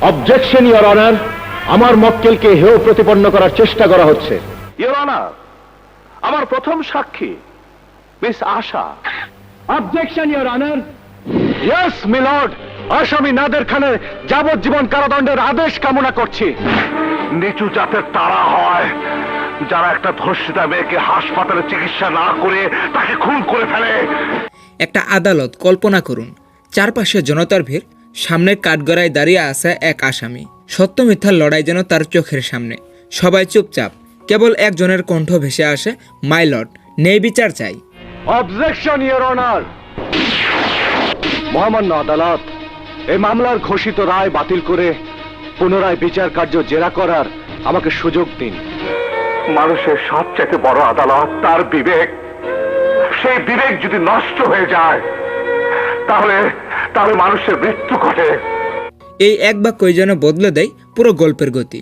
Objection your honour আমার মক্কেলকে হেয় প্রতিপন্ন করার চেষ্টা করা হচ্ছে। ইওর অনার আমার প্রথম সাক্ষী miss Asha objection your honour yes milord আসামি নাদের খানের যাবজ্জীবন কারাদণ্ডের আদেশ কামনা করছি। নিচু জাতের তারা হয় যারা একটা ধর্ষিতা মেয়েকে হাসপাতালে চিকিৎসা না করে তাকে খুন করে ফেলে। একটা আদালত কল্পনা করুন চারপাশে জনতার ভিড় সামনে কাঠগড়ায় দাঁড়িয়ে আছে এক আসামি। সত্য মিথ্যার লড়াই যেন তার চোখের সামনে। সবাই চুপচাপ কেবল একজনের কণ্ঠ ভেসে আসে মাইলট নেই বিচার চাই। অবজেকশন ইওর অনার মহামান্য আদালত এই মামলার ঘোষিত রায় বাতিল করে পুনরায় বিচার কার্য জেরা করার আমাকে সুযোগ দিন। মানুষের সবচেয়ে বড় আদালত তার বিবেক। সেই বিবেক যদি নষ্ট হয়ে যায় তাহলে তাহলে মানুষের মৃত্যু ঘটে। এই এক বাক্যই যেন বদলে দেয় পুরো গল্পের গতি।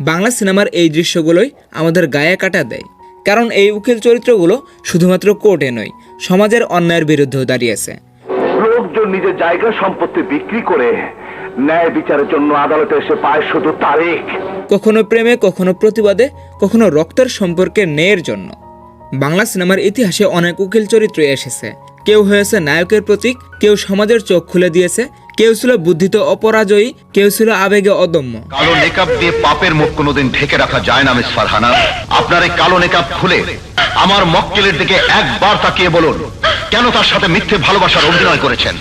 বাংলা সিনেমার এই দৃশ্যগুলোই আমাদের গায়ে কাটা দেয়। কারণ এই উকিল চরিত্রগুলো শুধুমাত্র কোর্টে নয় সমাজের অন্যায়ের বিরুদ্ধেও দাঁড়িয়েছে। লোকজন নিজের জায়গা সম্পত্তি বিক্রি করে ন্যায় বিচারের জন্য আদালতে এসে পায় শুধু তারিখ। কখনো প্রেমে কখনো প্রতিবাদে কখনো রক্তের সম্পর্কে ন্যায়ের জন্য। বাংলা সিনেমার ইতিহাসে অনেক উকিল চরিত্র এসেছে। কেউ হয়েছে নায়কের প্রতীক কেউ সমাজের চোখ খুলে দিয়েছে কেউ ছিল বুদ্ধিতে অপরাজয়ী কেউ ছিল আবেগে অদম্য। কালো নেকাব দিয়ে পাপের মুখ কোনোদিন ঢেকে রাখা যায় না মিস ফারহানা। আপনার এই কালো নেকাব খুলে আমার মক্কেলের দিকে একবার তাকিয়ে বলুন কেন তার সাথে মিথ্যে ভালোবাসার অভিনয় করেছেন?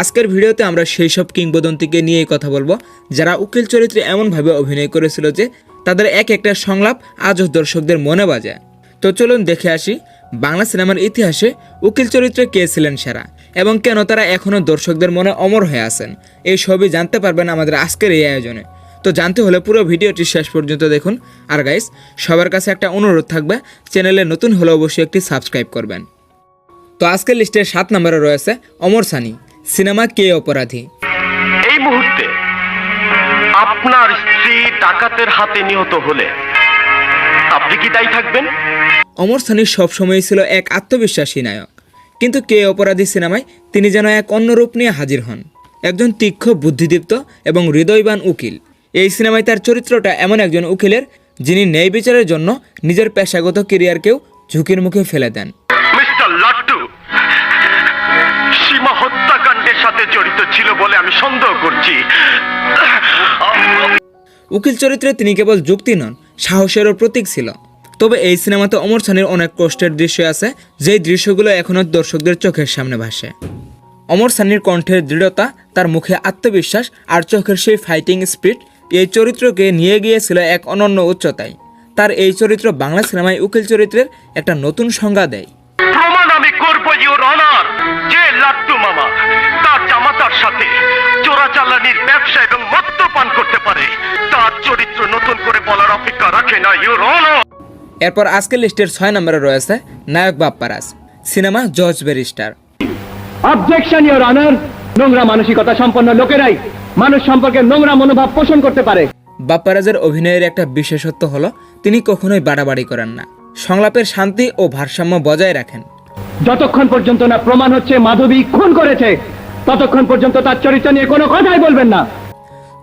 আজকের ভিডিওতে আমরা সেই সব কিংবদন্তিকে নিয়েই কথা বলব যারা উকিল চরিত্রে এমনভাবে অভিনয় করেছিল যে তাদের এক একটা সংলাপ আজও দর্শকদের মনে বাজে। তো চলুন দেখে আসি বাংলা সিনেমার ইতিহাসে উকিল চরিত্রে কে ছিলেন সেরা? এবং কেন তারা এখনও দর্শকদের মনে অমর হয়ে আছেন? এই সবই জানতে পারবেন আমাদের আজকের এই আয়োজনে। তো জানতে হলে পুরো ভিডিওটি শেষ পর্যন্ত দেখুন। আর গাইস সবার কাছে একটা অনুরোধ থাকবে, চ্যানেলে নতুন হলে অবশ্যই একটি সাবস্ক্রাইব করবেন। তো আজকের লিস্টের সাত নম্বরে রয়েছে অমর সানি, সিনেমা কে অপরাধী? এই মুহূর্তে আপনার স্ত্রী ডাকাতের হাতে নিহত হলে আপনি কি দায়ী থাকবেন? অমর সানি সবসময়ই ছিল এক আত্মবিশ্বাসী নায়ক। কিন্তু কে অপরাধী সিনেমায় তিনি যেন এক অন্য রূপ নিয়ে হাজির হন? একজন তীক্ষ্ণ বুদ্ধিদীপ্ত এবং হৃদয়বান উকিল। এই সিনেমায় তার চরিত্রটা এমন একজন উকিলের যিনি ন্যায় বিচারের জন্য নিজের পেশাগত কেরিয়ারকেও ঝুঁকির মুখে ফেলে দেন। মিস্টার লাট্টু সীমা হত্যাকাণ্ডের সাথে জড়িত ছিল বলে আমি সন্দেহ করছি। উকিল চরিত্রে তিনি কেবল যুক্তি নন, সাহসেরও প্রতীক ছিল। তবে এই সিনেমাতে অমর সানির অনেক কষ্টের দৃশ্য আছে, যেই দৃশ্যগুলো এখনও দর্শকদের চোখের সামনে ভাসে। অমর সানির কণ্ঠের দৃঢ়তা, তার মুখে আত্মবিশ্বাস আর চোখের সেই ফাইটিং স্পিড এই চরিত্রকে নিয়ে গিয়েছিল এক অনন্য উচ্চতায়। তার এই চরিত্র বাংলা সিনেমায় উকিল চরিত্রের একটা নতুন সংজ্ঞা দেয়। আমি ইউর অনার যে লাট্টু মামা, তার জামাতার সাথে চোরাচালানির ব্যবসা এবং মদ্যপান করতে পারে। তার চরিত্র নতুন করে বলার অপেক্ষা রাখে না ইউর এরপর আজকের লিস্টের ছয় নম্বরে রয়েছে নায়ক Bapparaj cinema judge barrister objection your honour নোংরা মানসিকতা সম্পন্ন লোকেরাই মানুষ সম্পর্কে নোংরা মনোভাব পোষণ করতে পারে। বাপ্পারাজের অভিনয়ের একটা বিশেষত্ব হলো তিনি কখনোই বাড়াবাড়ি করেন না। সংলাপের শান্তি ও ভারসাম্য বজায় রাখেন। যতক্ষণ পর্যন্ত না প্রমাণ হচ্ছে মাধবী খুন করেছে ততক্ষণ পর্যন্ত তার চরিত্র নিয়ে কোনো কথাই বলবেন না।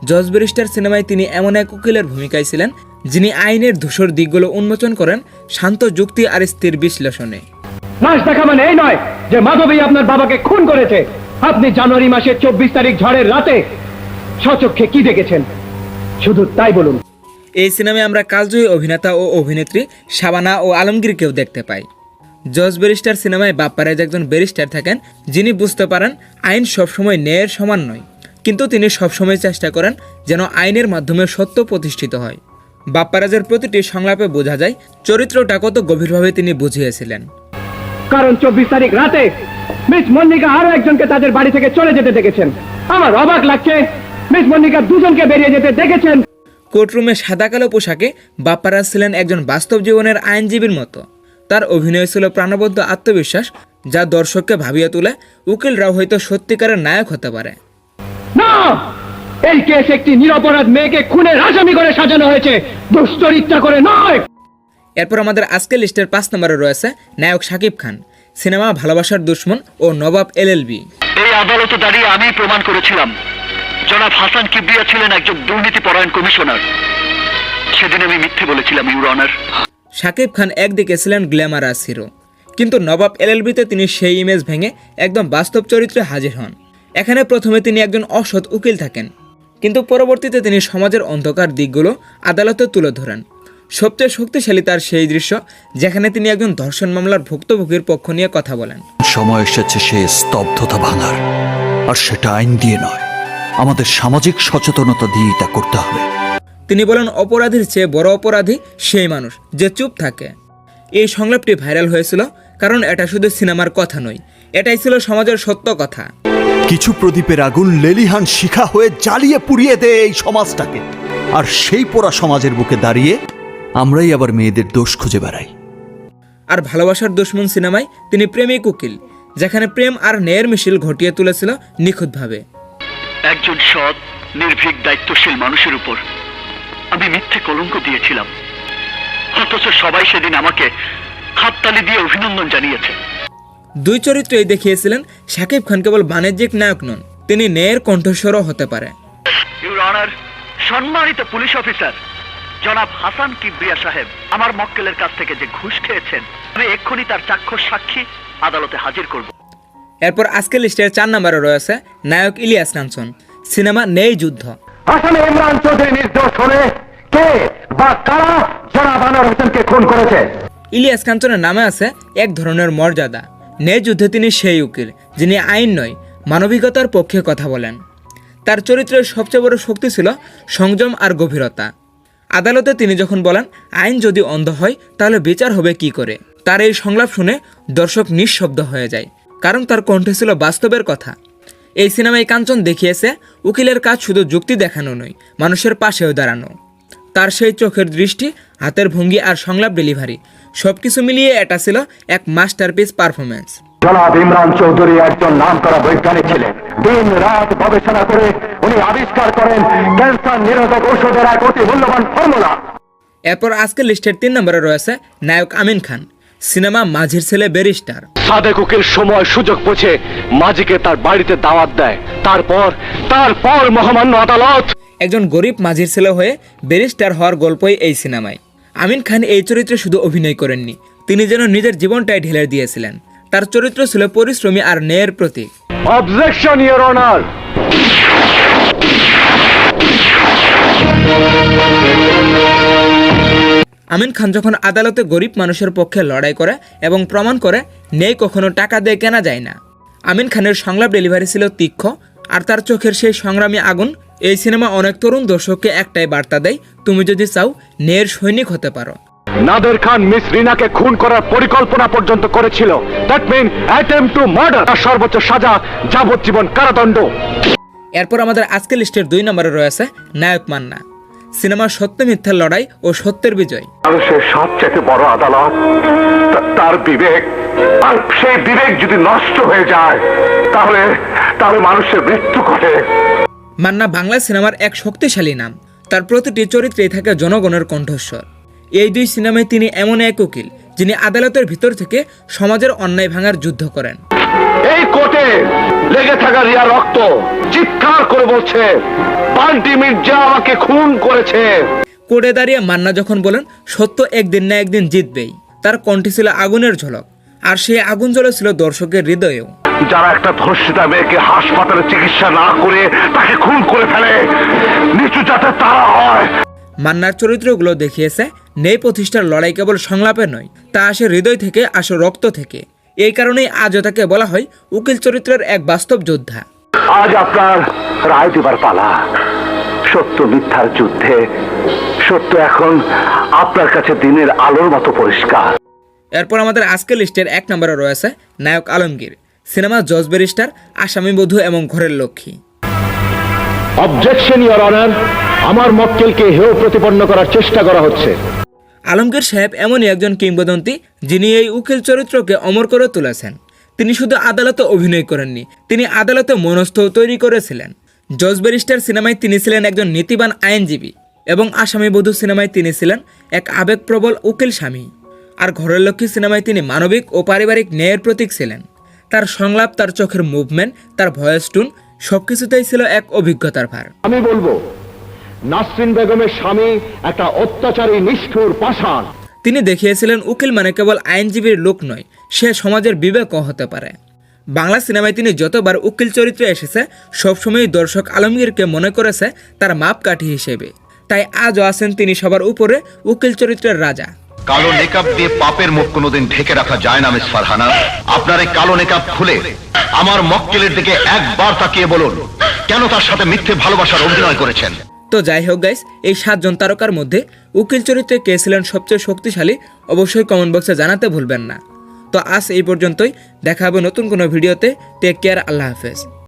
জজ ব্যারিস্টার সিনেমায় তিনি এমন এক উকিলের ভূমিকায় ছিলেন যিনি আইনের ধূসর দিকগুলো উন্মোচন করেন শান্ত যুক্তি আর স্থির বিশ্লেষণে। লাশ দেখা মানে এই নয় যে মাধবী আপনার বাবাকে খুন করেছে। আপনি জানুয়ারি মাসের চব্বিশ তারিখ ঝড়ের রাতে সচক্ষে কি দেখেছেন? শুধু তাই বলুন। এই সিনেমায় আমরা কালজয়ী অভিনেতা ও অভিনেত্রী শাবানা ও আলমগীরকেও দেখতে পাই। জজ ব্যারিস্টার সিনেমায় বাপ্পারাজ একজন ব্যারিস্টার থাকেন যিনি বুঝতে পারেন আইন সবসময় ন্যায়ের সমান নয় কিন্তু তিনি সবসময় চেষ্টা করেন যেন আইনের মাধ্যমে সত্য প্রতিষ্ঠিত হয়। বাপ্পারাজের প্রতিটি সংলাপে বোঝা যায় চরিত্রটা কত গভীরভাবে তিনি বুঝিয়েছিলেন। কারণ চব্বিশ তারিখ রাতে মিস মন্নিকা আরও একজনকে তাদের বাড়ি থেকে চলে যেতে দেখেছেন। আমার অবাক লাগছে মিস মন্নিকা দুজনকে বেরিয়ে যেতে দেখেছেন। কোর্টরুমে সাদা কালো পোশাকে বাপ্পারাজ ছিলেন একজন বাস্তব জীবনের আইনজীবীর মতো। তার অভিনয় ছিল প্রাণবদ্ধ আত্মবিশ্বাস যা দর্শককে ভাবিয়ে তোলে উকিলরাও হয়তো সত্যিকারের নায়ক হতে পারে। না! এই কেস একটি নিরপরাধ মেয়েকে খুনের আসামি করে সাজানো হয়েছে। দুশ্চরিত্রা করে নয়! এরপর আমাদের আজকের লিস্টের পাঁচ নম্বরে রয়েছে নায়ক শাকিব খান সিনেমা ভালোবাসার দুশ্মন ও নবাব এলএলবি এই আদালতে দাঁড়িয়ে আমি প্রমাণ করেছিলাম। জনাব হাসান কিবরিয়া ছিলেন একজন দুর্নীতি দুর্নীতিপরায়ণ কমিশনার। সেদিন আমি মিথ্যে বলেছিলাম ইউর অনার। শাকিব খান একদিকে ছিলেন গ্ল্যামারাস হিরো, কিন্তু নবাব এলএলবিতে তিনি সেই ইমেজ ভেঙে একদম বাস্তব চরিত্রে হাজির হন। এখানে প্রথমে তিনি একজন অসৎ উকিল থাকেন, কিন্তু পরবর্তীতে তিনি সমাজের অন্ধকার দিকগুলো আদালতে তুলে ধরেন। সবচেয়ে শক্তিশালী তার সেই দৃশ্য, যেখানে তিনি একজন ধর্ষণ মামলার ভুক্তভোগীর পক্ষ নিয়ে কথা বলেন। সময় এসেছে সে স্তব্ধতা ভাঙার, আর সেটা আইন দিয়ে নয়, আমাদের সামাজিক সচেতনতা দিয়েই তা করতে হবে। তিনি বলেন অপরাধীর চেয়ে বড় অপরাধী সেই মানুষ যে চুপ থাকে। এই সংলাপটি ভাইরাল হয়েছিল কারণ এটা শুধু সিনেমার কথা নয় এটাই ছিল সমাজের সত্য কথা। কিছু প্রদীপের আগুন লেলিহান শিখা হয়ে জ্বালিয়ে পুড়িয়ে দেয় এই সমাজটাকে। আর সেই পোড়া সমাজের বুকে দাঁড়িয়ে আমরাই আবার মেয়েদের দোষ খুঁজে বেড়াই। আর ভালোবাসার দুশ্মন সিনেমায় তিনি প্রেমিক উকিল যেখানে প্রেম আর ন্যায়ের মিছিল ঘটিয়ে তুলেছিল নিখুঁতভাবে। একজন সৎ নির্ভীক দায়িত্বশীল মানুষের উপর। আমি মিথ্যে কলঙ্ক দিয়েছিলাম। অথচ সবাই সেদিন আমাকে হাততালি দিয়ে অভিনন্দন জানিয়েছে। দুই চরিত্রেই দেখিয়েছিলেন শাকিব খান কেবল বাণিজ্যিক নায়ক নন তিনি ন্যায়ের কণ্ঠস্বরও হতে পারে। ইউর অনার সম্মানিত পুলিশ অফিসার জনাব হাসান কিবরিয়া সাহেব আমার মক্কেলের কাছ থেকে যে ঘুষ খেয়েছেন আমি এক্ষুনি তার চাক্ষুষ সাক্ষী আদালতে হাজির করব। এরপর আজকের লিস্টের চার নম্বরে রয়েছে নায়ক ইলিয়াস কাঞ্চন সিনেমা নেই যুদ্ধ। আসামে ইমরান চৌধুরী নির্দোষ হলে কে বা কারা জনাব আনোয়ার হোসেনকে খুন করেছে? ইলিয়াস কাঞ্চনের নামে আছে এক ধরনের মর্যাদা। ন্যায় যুদ্ধে তিনি সেই উকিল, যিনি আইন নয়, মানবিকতার পক্ষে কথা বলেন। তার চরিত্রের সবচেয়ে বড় শক্তি ছিল সংযম আর গভীরতা। আদালতে তিনি যখন বলেন, আইন যদি অন্ধ হয়, তাহলে বিচার হবে কি করে? তার এই সংলাপ শুনে দর্শক নিঃশব্দ হয়ে যায়, কারণ তার কণ্ঠে ছিল বাস্তবের কথা। এই সিনেমায় কাঞ্চন দেখিয়েছে উকিলের কাজ শুধু যুক্তি দেখানো নয় মানুষের পাশেও দাঁড়ানো। তার সেই চোখের দৃষ্টি হাতের ভঙ্গি আর সংলাপ ডেলিভারি সবকিছু মিলিয়ে এটা ছিল এক মাস্টারপিস পারফরমেন্স জনাব ইমরান চৌধুরী একজন নামকরা বৈজ্ঞানিক ছিলেন। দিন রাত গবেষণা করে উনি আবিষ্কার করেন ক্যান্সার নিরোধক ঔষধের এক অতি মূল্যবান ফর্মুলা। এরপর আজকের লিস্টের তিন নম্বরে রয়েছে নায়ক আমিন খান। সিনেমা মাঝির ছেলে ব্যারিস্টার। সাদেক উকিল সময় সুযোগ বুঝে মাঝিকে তার বাড়িতে দাওয়াত দেয়। তারপর তারপর মহামান্য আদালত। একজন গরিব মাঝির ছেলে হয়ে ব্যারিস্টার হওয়ার গল্পই এই সিনেমায়। আমিন খান এই চরিত্রে শুধু অভিনয় করেননি তিনি যেন নিজের জীবনটাই ঢেলে দিয়েছিলেন। তার চরিত্র ছিল পরিশ্রমী আর ন্যায়ের প্রতীক। Objection your honour Amin Khan যখন আদালতে গরিব মানুষের পক্ষে লড়াই করে এবং প্রমাণ করে ন্যায় কখনো টাকা দিয়ে কেনা যায় না। আমিন খানের সংলাপ ডেলিভারি ছিল তীক্ষ্ণ আর তার চোখের সেই সংগ্রামী আগুন এই সিনেমা অনেক তরুণ দর্শককে একটাই বার্তা দেয় তুমি যদি চাও ন্যায়ের সৈনিক হতে পারো। নাদের খান মিস রিনাকে খুন করার পরিকল্পনা পর্যন্ত করেছিল। That mean attempt to murder তার সর্বোচ্চ সাজা যাবজ্জীবন কারাদণ্ড। এরপর আমাদের আজকের লিস্টের দুই নম্বরে রয়েছে নায়ক মান্না। সিনেমার সত্য মিথ্যার লড়াই ও সত্যের বিজয়। মানুষের সবচেয়ে বড় আদালত তার বিবেক আর সেই বিবেক যদি নষ্ট হয়ে যায় তাহলে তাহলে মানুষের মৃত্যু ঘটে। মান্না বাংলা সিনেমার এক শক্তিশালী নাম। তার প্রতিটি চরিত্রেই থাকে জনগণের কণ্ঠস্বর। এই দুই সিনেমায় তিনি এমন এক উকিল যিনি আদালতের ভিতর থেকে সমাজের অন্যায় ভাঙার যুদ্ধ করেন। এই কোটে লেগে থাকা রিয়া রক্ত চিৎকার করে বলছে বান্টি মির্জা আমাকে খুন করেছে। কোর্টে দাঁড়িয়ে মান্না যখন বলেন সত্য একদিন না একদিন জিতবেই। তার কণ্ঠে ছিল আগুনের ঝলক আর সেই আগুন জ্বলেছিল দর্শকের হৃদয়েও। যারা একটা ধর্ষিতা মেয়েকে হাসপাতালে চিকিৎসা না করে তাকে খুন করে ফেলে নিচু যাতে তারা হয়। মান্নার চরিত্রগুলো দেখিয়েছে নেই প্রতিষ্ঠার লড়াই কেবল সংলাপে নয় তা আসে হৃদয় থেকে আসে রক্ত থেকে। এই কারণেই আজও তাকে বলা হয় উকিল চরিত্রের এক বাস্তব যোদ্ধা। আজ আপনার রায় দিবার পালা। সত্য মিথ্যার যুদ্ধে সত্য এখন আপনার কাছে দিনের আলোর মতো পরিষ্কার। এরপর আমাদের আজকের লিস্টের এক নম্বরে রয়েছে নায়ক আলমগীর সিনেমা জজ ব্যারিস্টার আসামি বধূ এবং ঘরের লক্ষ্মী। অবজেকশন ইওর অনার আমার মক্কেলকে হেয় প্রতিপন্ন করার চেষ্টা করা হচ্ছে। আলমগীর সাহেব এমনই একজন কিংবদন্তি, যিনি এই উকিল চরিত্রকে অমর করে তুলেছেন। তিনি শুধু আদালতে অভিনয় করেননি, তিনি আদালতে মনস্থ তৈরি করেছিলেন। জজ ব্যারিস্টার সিনেমায় তিনি ছিলেন একজন নীতিবান আইনজীবী এবং আসামি বধূ সিনেমায় তিনি ছিলেন এক আবেগপ্রবল উকিল স্বামী। আর ঘরের লক্ষ্মী সিনেমায় তিনি মানবিক ও পারিবারিক ন্যায়ের প্রতীক ছিলেন। তার সংলাপ, তার চোখের মুভমেন্ট, তার ভয়েস টুন সবকিছুতেই ছিল এক অভিজ্ঞতার ভার। আমি বলব নাসরিন বেগমের স্বামী একটা অত্যাচারী নিষ্ঠুর পাষাণ। তিনি দেখিয়েছিলেন উকিল মানে কেবল আইনজীবীর লোক নয় সে সমাজের বিবেকও হতে পারে। বাংলা সিনেমায় তিনি যতবার উকিল চরিত্রে এসেছে সবসময় দর্শক আলমগীরকে মনে করেছে তার মাপকাঠি হিসেবে। তাই আজও আছেন তিনি সবার উপরে উকিল চরিত্রের রাজা। কালো নেকাব দিয়ে পাপের মুখ কোনোদিন ঢেকে রাখা যায় না মিস ফারহানা। আপনার এই কালো নেকাব খুলে আমার মক্কেলের দিকে একবার তাকিয়ে বলুন কেন তার সাথে মিথ্যে ভালোবাসার অভিনয় করেছেন? তো যাই হোক গাইস এই সাতজন তারকার মধ্যে উকিল চরিত্রে কে ছিলেন সবচেয়ে শক্তিশালী অবশ্যই কমেন্ট বক্সে জানাতে ভুলবেন না। তো আজ এই পর্যন্তই, দেখা হবে নতুন কোনো ভিডিওতে টেক কেয়ার আল্লাহ হাফেজ।